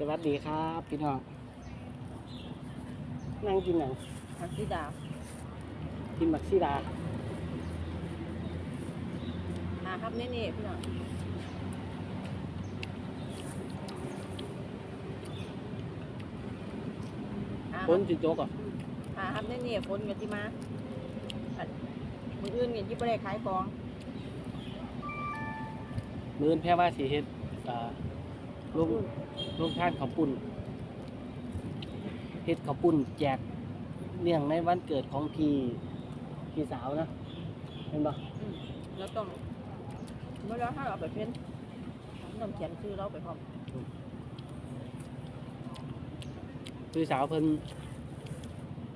สวัสดีครับพี่น้องนั่งกินหนังผักชีดาวกินบักซีดาหาครับเน่ๆพี่น้องหาฝนจิโจกอะหาครับเน่ๆฝนกันที่มาอันมืออื่นเงินที่ไม่ได้ขายของมื้อนแพ่ว่าสีเฮ็ดอ่าล งลงทานข้าวปุ้นเฮ็ดข้าวปุ้นแจกเนื่องในวันเกิดของพี่พี่สาวนะเห็นปะอืมแล้วต้องเมื่อเราถ้าเราไปเพ้นต้องเขียนชื่อเราไปพร้อมพี่สาวเพิ่น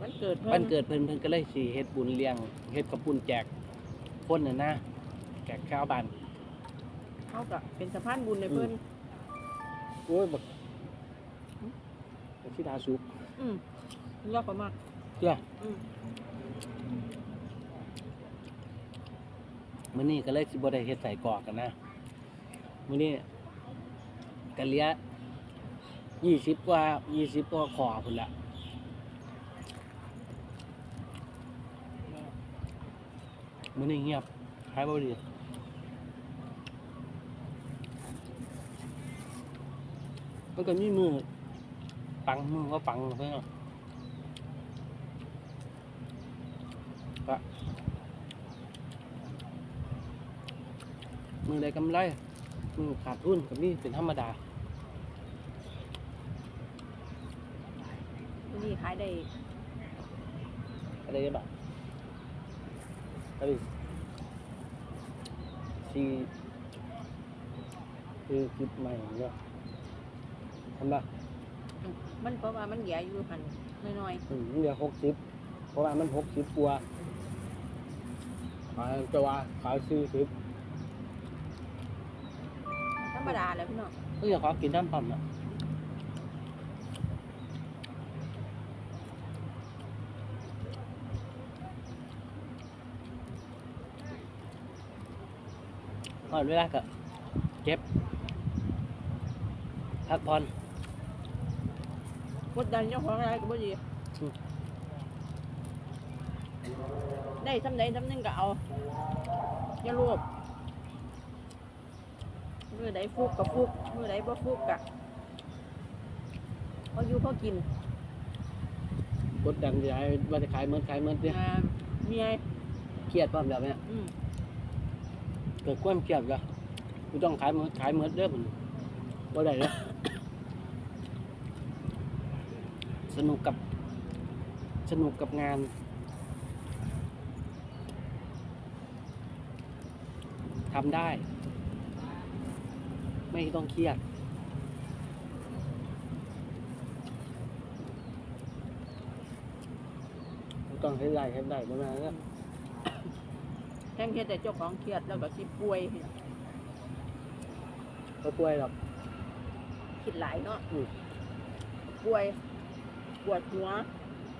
วันเกิดเพิ่วันเกิดเพิ่นเพิ่นก็เลยสิเฮ็ดบุญเลี้ยงเฮ็ดข้าวปุ้นแจกคนน่ะนะแจกชาวบ้านเขากับเป็นสะพานบุญในเพิ่น โอ้ยบักบักซีดาสุกอืมยอดประมากเจ้าอืมมื้อนี้ก็เลยสิบ่ได้เฮ็ดใส่กรอกกันนะมื้อนี้ก็เหลือ20กว่า20กว่าขอพุ่นละมื้อนี้เงียบขายบ่ดี มันก็มีมือปังมือก็ปังเพิ่นเอาก็มือได้กำไร มือขาดทุนก็มีเป็นธรรมดาวันนี้ขายได้อะไรบ้างอะไรสี่คือคลิปใหม่เนาะทำได้อืมมันเพราะว่ามันแย่อยู่หันน้อยอืมเหลือหกสิบเพราะว่ามันหกสิบกว่าขายจะว่าขายสี่สิบๆธรรมดาแหล้วพี่น้องก็อยากขอกินน้ำปั่นอะก่อนเวลาก็เก็บพักผ่อน กดดันเจ้าของอะไรก็บ่ดี อืม ได้ทำใดทำหนึงก็เอาอย่ารวบมือใดฟุกกับฟุกมือใดบ่ฟุกกะพออยู่พอกินกดดันจะให้ว่าจะขายเมื่อขายเมื่อเนี่ยอ่าเมียเครียดความแบบเนี้ยอืมเกิดความเครียดละกูต้องขายเมื่อขายเมื่อเด้อผมว่าได้เลย สนุกกับสนุกกับงาน ทำได้ ไม่ต้องเครียดบ่ต้องให้ได้ให้ได้ประมาณนั้นแห้งเฮ็ดแต่เจ้าของเครียดแล้วก็สิป่วยก็ป่วยหรอกคิดหลายเนาะอืมป่วย ปวดหัว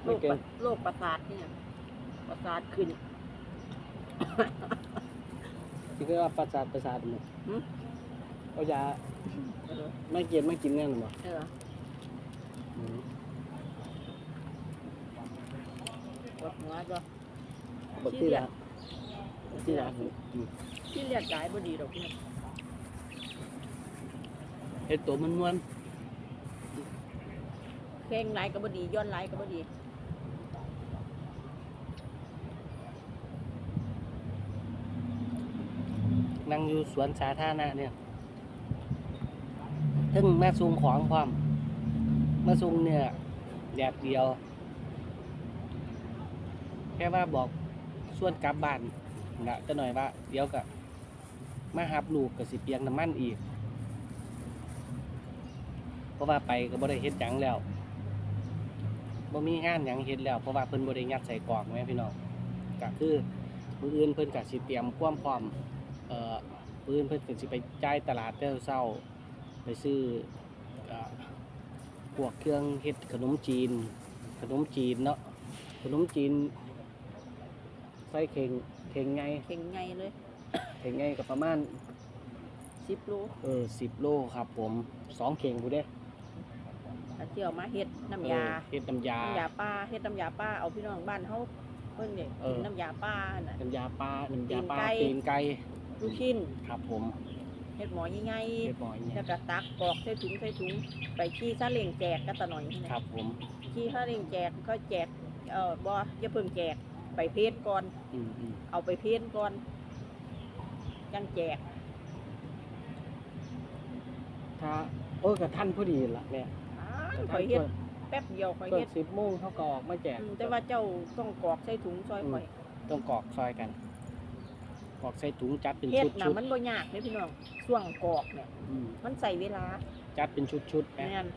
โรไม่คเก่ปงระโรคประสาทเนี่ย ประสาทขึ้นที่เรียกว่าประสาทประสาทหมดหืมเอายาเออไม่กินไม่กินแน่นอนบ่เอออืมปวดหัวจ้ะบักที่ละบักที่ละอืมที่เลียดกายบ่ดีดอกพี่น้องเฮ็ดตัวมันม้วน เพลงหลายก็บ่ดีย้อนหลายก็บ่ดีนั่งอยู่สวนสาธารณะเนี่ยถึงแม่ซุงของพร้อมม่ซุงเนี่ยแดดเดียว แค่ว่าบอกส่วนกลับบ้านนะจะหน่อยว่า เดี๋ยวก็มาหับลูกกับสิเปียงน้ำมันอีก เพราะว่าไปก็บ่ได้เฮ็ดหยังแล้ว บ่มีงานหยังเฮ็ดแล้วเพราะว่าเพิ่นบ่ได้ยัดใส่กล่องแม่พี่น้องก็คือมื้ออื่นเพิ่นก็สิเตรียมความพร้อมเอ่อมื้ออื่นเพิ่นก็สิไปจ่ายตลาดแต่เช้าไปซื้อเอ่อพวกเครื่องเฮ็ดขนมจีน ขนมจีนเนาะขนมจีนใส่เข่งเข่งไงเข่งไงเลยเข่งไงก็ประมาณ10โล เออ10โลครับผมสองเข่งผู้เด้ออัน ที่เอามาเฮ็ดน้ำยาเออเฮ็ดน้ำยาน้ำยาป้าเฮ็ดน้ำยาป้าเอาพี่น้องบ้านเฮาเพิ่นเนี่ยเออกินน้ำยาป้าน่ะน้ำยาปลาน้ำยาปลาตีตีนนไก่ไก่ลูกชิ้นครับผมเฮ็ดหมอใหญ่เรียบร้อยๆเนี่แล้ยวก็ตักกรอกใส่ถุงใส่ถุงไปขี้ซาเล้งแจกกันตะหน่อยนี่นะครับผมขี้ซาเล้งแจกก็แจกเอ่อบ่อย่าเพิ่งแจกไปเพจก่อนอืมอืมเอาไปเพจก่อนจังแจกถ้าโอ้กับท่านพอดีละเนี่ยอ้าว ข่อยเฮ็ดแป๊บเดียวข่อยเกิเฮ็ดดสิบโมงเขาก็ออกมาแจกอืมแต่ว่าเจ้าต้องกรอกใส่ถุงซอยข่อยต้องกรอกซอยกันกรอกใส่ถุงจัดเป็นเฮ็ดชุดน่ะชุดมันบ่ยากเด้พี่น้องช่วงกรอกเนี่ย อืมมันใส่เวลาจัดเป็นชุดชุดๆแม่นะ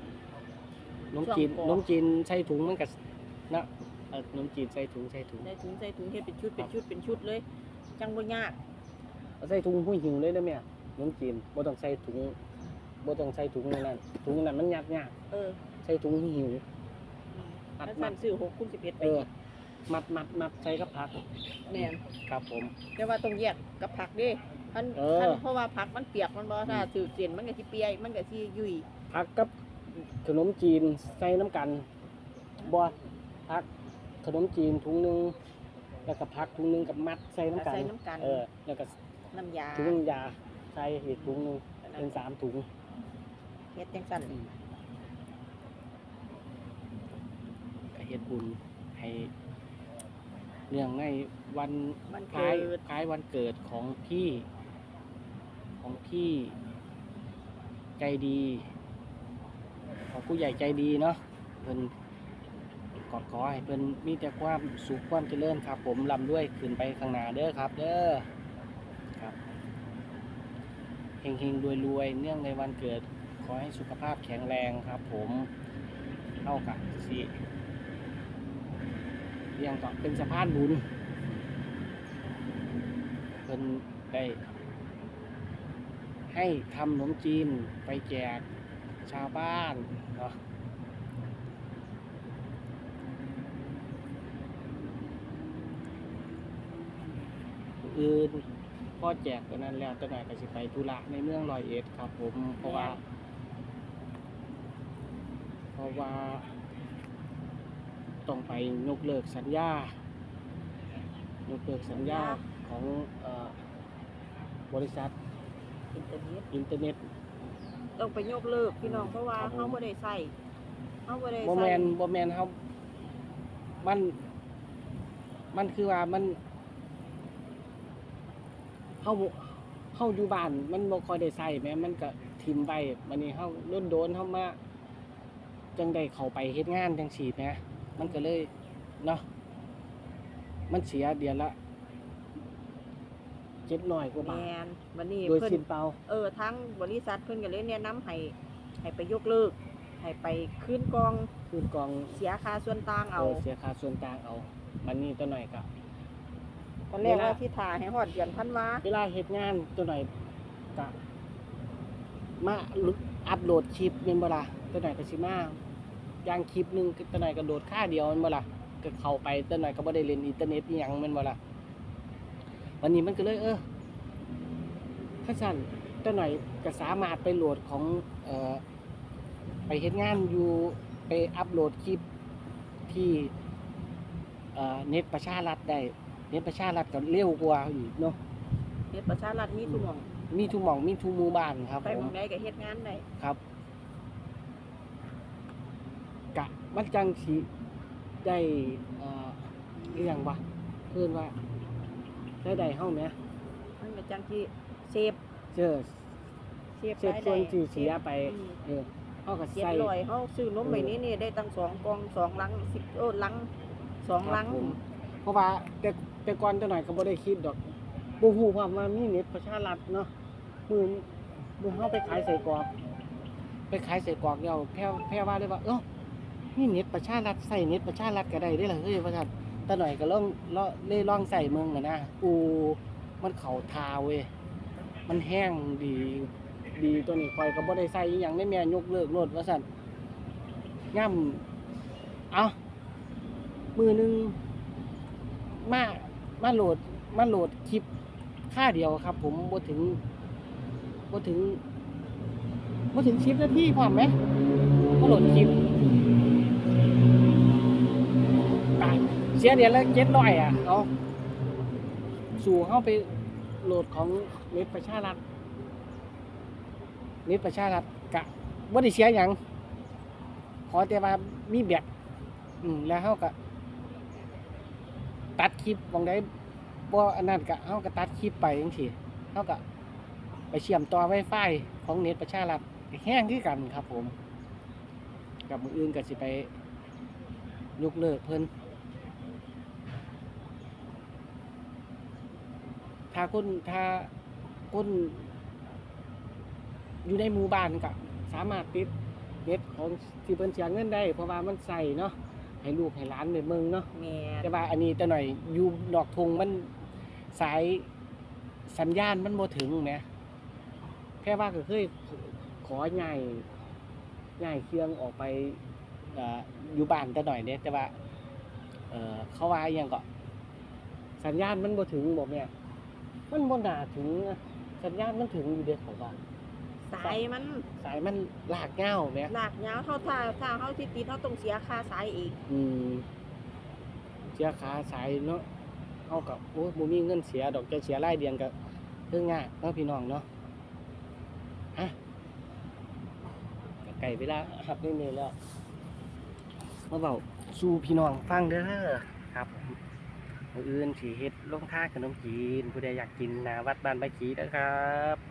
นนมจีนช่วงกรอกนมจีนใส่ถุงมันก็นะเออนมจีนใส่ถุงใส่ถุงใส่ถุงใส่ถุงเฮ็ดเป็นชุดเป็นชุดเป็นชุดเลย จังบ่ยากเอาใส่ถุงหุ้ยหิวเลยนะแม่นมจีนบ่ต้องใส่ถุงบ่ต้องใส่ถุงนั่นถุงนั้นมันยากยากเออใส่ถุงหิวมัดถ้ามัสั่ดนซื้อ6คูณ11ไปเออ มัดมัดมัดใส่กับผักแม่นครับผม แต่ว่าต้องแยกกับผักเด้คันเออคันเพราะว่าผักมันเปียกมันบ่ถ้าถือเส้นมันก็สิเปียกมันก็สิยุ่ยผักกับขนมจีนใส่น้ำกันบ่ผักขนมจีนถุงหนึงแล้วก็ผักถุงหนึงกับมัดใส่น้ำกันใส่น้ำกันเออ แล้วก็น้ำยาถุงยาใส่อีกถุงหนึงเป็นสามถุงเฮ็ดจังซั่นก็ เฮ็ดบุญให้เนื่องในวันมันคล้ายเกิดคล้ายวันเกิดของพี่ ของพี่ใจดี ของผู้ใหญ่ใจดีเนาะเพิ่นกอดขอให้เพิ่นมีแต่ความสุขความเจริญครับ ผมลำด้วยขึ้นไปข้างหน้าเด้อครับ เด้อครับเฮงๆรวยๆเนื่องในวันเกิด ขอให้สุขภาพแข็งแรงครับ ผมเท่ากับสิเรี ยงก็เป็นสะพานบุญเพิ่นได้ให้ทำขนมจีนไปแจกชาวบ้านเนาะอื่นพ่อแจกตัวนั้นแล้วตัวไหนก็สิไปธุระในเมืองรอยเอ็ดครับผมเพราะว่า เพราะว่า ต้องไปยกเลิกสัญญายกเลิกสัญญาของเออบริษัทอินเทอร์เน็ตอินเทอร์เน็ตต้องไปยกเลิกพี่น้องเพราะว่าครับผมเฮาบ่ได้ใส่เฮาบ่ได้บ่แมใส่นบ่แมนเขามัน มันคือว่ามันเฮาบ่เฮาอยู่บ้านมันบ่ค่อยได้ใช้แหมมันก็ทิ่มไว้บัดนี้เฮาโดนๆเฮามาจังได้เข้าไปเฮ็ดงานจังซี่แห มมันก็เลยเนาะมันเสียเดือนละ700กว่าบาทแม่นวันนี้โดยเพิ่นสิ้นเปล่าเออทั้งบริษัทเพิ่นก็เลยแนะนำให้ให้ไปยกเลิกให้ไปคืนกองคืนกองเสียค่าส่วนต่างเอเอาอเสียค่าส่วนต่างเอามันนี่ตัวหน่อยก็ตอนแรกเวลาว่าที่ถ่าให้ฮอดเดือนธันวาเวลาเฮ็ดงานตัวหน่อยก็มาอัปโหลดคลิปเป็นเวลาตัวหน่อยก็สิมา ย่างคลิปหนึงตัวหน่อยก็โหลดค่าเดียวแม่นบ่ล่ะก็เข้าไปตัวหน่อยก็บ่ได้เล่นอินเทอร์เน็ตอีหยังแม่นบ่ล่ะวันนี้มันก็เลยเออถ้าสั่นตัวหน่อยก็สามารถไปโหลดของเอ่อไปเฮ็ดงานอยู่ไปอัปโหลดคลิปที่เอ่อเน็ตประชารัฐได้เน็ตประชารัฐก็เร็วกว่าอีกเนาะเฮ็ดประชารัฐมีทุกหม่องมีทุกหม่องมีทุกหมู่บ้านครับไปผหม่มองใดก็เฮ็ดงานได้ครับ กะ มันจังสิได้เอ่อเรียงว่าเพื่อนว่าได้ใดเฮาไหมมันก็จังที่เซฟเจอเซฟเสียรายส่ได้วนที่เสียไปอืมเออเฮาก็เจ็ดใส่ร้อยเฮาซื้อนมไปนี้นี่ได้ตั้งสองกล่องสองลังสิบโอ้ลังสองครัลับงผมเพราะว่าแต่แต่ก่อนจังหน่อยก็บ่ได้คิดดอกบ่ฮู้ว่ามันมีเน็ตประชารัฐเนาะมือมือเฮาไปขายใส่กรอกไปขายใส่กรอกเดียวแพ้วแพ้ว่าเลยว่าเอ้า นี่เน็ตประชารัฐใส่เน็ตประชารัฐก็ได้ได้อล่ะเฮ้ยว่าซั่นตาหน่อยก็ลองเลาะเล่ล่องใส่เมืองอะนะอูมันเข่าทาเว้ยมันแห้งดีดีตัวนี้คอยก็บ่ได้ใส่อหย่างได้แม่ยกเลิกโลดว่าซั่นย่ำเอามือหนึงมามาโหลดมาโหลดคลิปค่าเดียวครับ ผมบ่ถึงบ่ถึงบ่ถึง10นาทีพร้อมไหมก็โหลดคลิป เสียเดือนละเจ็ดร้อยอะเอาสู่เข้าไปโหลดของเน็ตประชารัฐเน็ตประชารัฐกะว่าได้เสียหยังขอแต่ว่ามีแบบอืมแล้วเขาก็ตัดคลิปบางได้บ่อันนั้นก็เขาก็ตัดคลิปไปจังซี่เขาก็ไปเชื่อมต่อไวไฟของเน็ตประชารัฐแห้งที่กันครับผม กับมืออื่นก็สิไปยกเลิกเพิ่น ถ้าคนถ้าคนอยู่ในหมู่บ้านก็สามารถติดเน็ตของที่เพิ่นเสียเงินได้ เพราะว่ามันใส่เนาะให้ลูกให้หลานได้เมืองเนาะแม่นแต่ว่าอันนี้แต่หน่อยอยู่ดอกทงมันสายสัญญาณมันบ่ถึงแหมแค่ว่าก็เคยขอใหญ่ใหญ่เครื่องออกไปเอ่ออยู่บ้านแต่หน่อยเนี่ยแต่ว่าเอ่อเขาว่าอหยังก็สัญญาณมันบ่ถึงบอกเนี่ย มันบ่น่าถึงนะสัญญาณมันถึงอยู่เด้ของว่าสายมันสายมันลากเง่าแหมลากยาวเท่าถ้าถ้าเฮาที่ติดเฮาต้องเสียค่าสายอีก อืมเสียขาสายเนาะเอากับโอ้บ่มีเงินเสียดอกจะเสียรายเดือนก็เรื่องง่ายเนาะพี่น้องเนาะฮะก็ใกล้เวลาหับนี่นี่แล้วมาเบาสู่พี่น้องฟังเด้อครับผ มืออื่นสีเฮ็ดลงท่าขนมจีนผู้ใดอยากกินนาวัดบ้านใบขีนะครับ